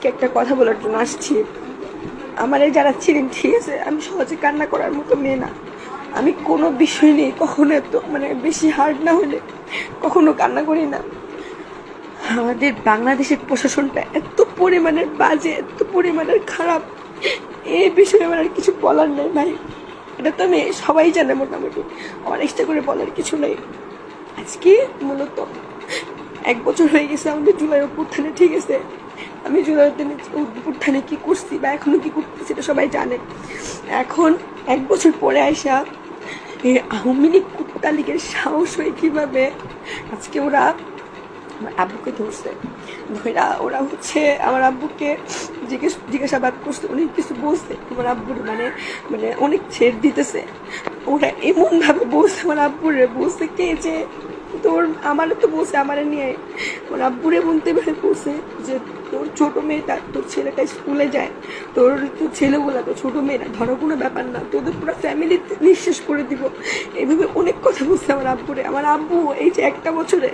আজকে একটা কথা বলার জন্য আসছি। আমার এই যারা ছিলেন, ঠিক আছে, আমি সহজে কান্না করার মতো মেয়ে না। আমি কোনো বিষয় নেই কখনো এত মানে বেশি হার্ড না হলে কখনো কান্না করি না। আমাদের বাংলাদেশের প্রশাসনটা এত পরিমাণের বাজে, এত পরিমাণের খারাপ। এই বিষয়ে আমার আর কিছু বলার নেই ভাই। এটা তো আমি সবাই জানে মোটামুটি। আমার এক্সট্রা করে বলার কিছু নেই। আজকে মূলত এক বছর হয়ে গেছে আমাদের জুলাই অভ্যুত্থানে ঠিক আছে? আমি জুলাই অভ্যুত্থানে কী করছি বা এখনও কী করতেছি সেটা সবাই জানে। এখন এক বছর পরে আইসা এই আওয়ামী লীগ কুত্তা লীগের সাহস হয়ে কীভাবে আজকে ওরা আমার আব্বুকে ধরছে। ধরা ওরা হচ্ছে আমার আব্বুকে জিজ্ঞেস, জিজ্ঞাসাবাদ করছে, অনেক কিছু বলছে। আমার আব্বুর মানে মানে অনেক ছেড় দিতেছে। ওরা এমনভাবে বলছে, আমার আব্বুরে বলছে কে যে তোর আমারও তো বসে আমার নিয়ে আমার আব্বুরে বলতে পারে বসে যে, তোর ছোট মেয়েটা, তোর ছেলেটা স্কুলে যায়, তোর তোর ছেলেগুলা তো ছোট মেয়েরা, ধরো কোনো ব্যাপার না, তোদের পুরো ফ্যামিলি নিঃশেষ করে দিব। এইভাবে অনেক কথা বলছে আমার আব্বুরে। আমার আব্বু এই যে একটা বছরে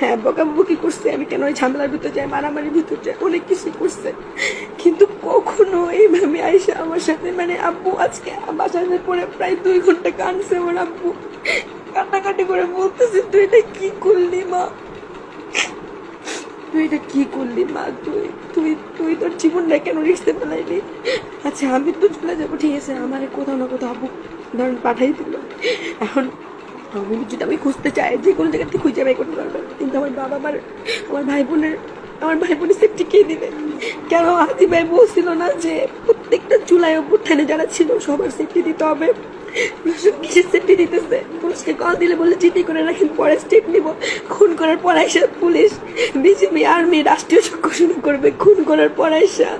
হ্যাঁ বকাবকি করছে, আমি কেন ওই ঝামেলার ভিতর যাই, মারামারির ভিতর যাই, অনেক কিছু করছে। কিন্তু কখনো এইভাবে আইসা আমার সাথে মানে আব্বু আজকে বাসার পরে প্রায় দুই ঘণ্টা কানছে আমার আব্বু। কান্নাকাটি করে বলতেছে, তুই এটা কি করলি মা? তুই এটা কি করলি মা? তুই তুই তুই তোর জীবনটা কেন রিক্সতে ফেলাইলি? আচ্ছা আমি তো চলে যাব, ঠিক আছে, আমার কোথাও না কোথাও আব্বু ধরেন পাঠাই দিল। এখন আমি যদি, আমি খুঁজতে চাই, যে কোনো জায়গা থেকে খুঁজে বাই করতে পারবে। কিন্তু আমার বাবা আমার আমার ভাই বোনের আমার ভাই বোনের সেফটি কে দিবে? কেন আদি ভাই বলছিল না যে প্রত্যেকটা চুলায় অভ্যুত্থানে যারা ছিল, সবার সেফটি দিতে হবে? সেফটি দিতেছে? পুলিশকে কল দিলে চিঠি করে রাখেন, পরে স্টেপ নিব। খুন করার পর আইসা পুলিশ বিজেপি আর্মি রাষ্ট্রীয় করবে, খুন করার পর আইসা।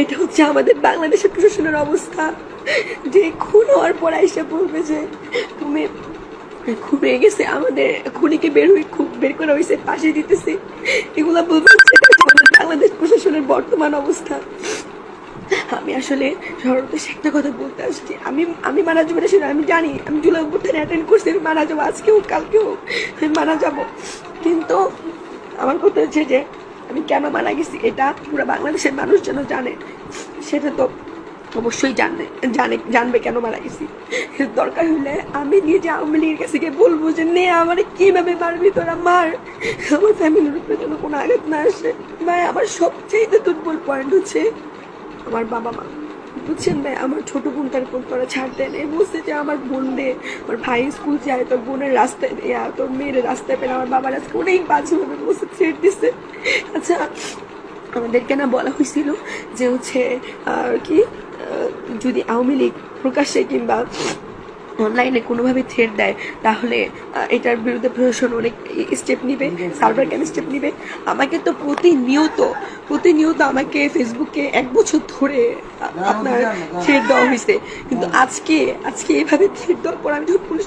এটা হচ্ছে আমাদের বাংলাদেশের প্রশাসনের অবস্থা। যে খুন হওয়ার পর আইসা বলবে যে, তুমি খুব হয়ে গেছে, আমাদের খুনিকে বের হয়ে খুব বের করা হয়েছে পাশে দিতেছি। এগুলা বলবে বাংলাদেশ প্রশাসনের বর্তমান অবস্থা। আমি আসলে সর্বদেশে একটা কথা বলতে আসছি। আমি আমি মারা যাব সেটা আমি জানি। আমি জুলাই অভ্যুত্থানে অ্যাটেন্ড করছি, আমি মারা যাব আজকেও কালকেও আমি মারা যাব। কিন্তু আমার কথা হচ্ছে যে, আমি কেন মারা গেছি, এটা পুরো বাংলাদেশের মানুষ যেন জানে, সেটা তো অবশ্যই জানবে, জানে, জানবে কেন মারা গেছি। দরকার হলে আমি নিজে আওয়ামী লীগের কাছে গিয়ে বলব যে, নে, আমার কীভাবে মারবি তোরা? মার। আমার ফ্যামিলির উপরে যেন কোনো আঘাত না আসে। ভাই, আমার সবচেয়ে দুর্বল পয়েন্ট হচ্ছে আমার বাবা মা। বুঝছেন ভাই, আমার ছোট বোনটার ফোন তোরা ছাড় দেন এ বলছে যে আমার বোন দে, আমার ভাই স্কুল যায়, তোর বোনের রাস্তায় দেয়া তোর মেয়ের রাস্তায় পেলে আমার বাবার আজকে অনেক বাজেভাবে বসে ছেড়ে দিচ্ছে আচ্ছা আমাদেরকে না বলা হয়েছিল যে হচ্ছে আর কি যদি আওয়ামী লীগ প্রকাশ্যে কিংবা অনলাইনে কোনোভাবে থ্রেড দেয় তাহলে এটার বিরুদ্ধে প্রশাসন অনেক স্টেপ নিবে সার্ভার কেন স্টেপ নিবে? আমাকে তো প্রতিনিয়ত প্রতিনিয়ত আমাকে ফেসবুকে এক বছর ধরে আপনার থ্রেড দেওয়া হয়েছে কিন্তু আজকে আজকে এভাবে থ্রেড দেওয়ার পর আমি যখন পুলিশ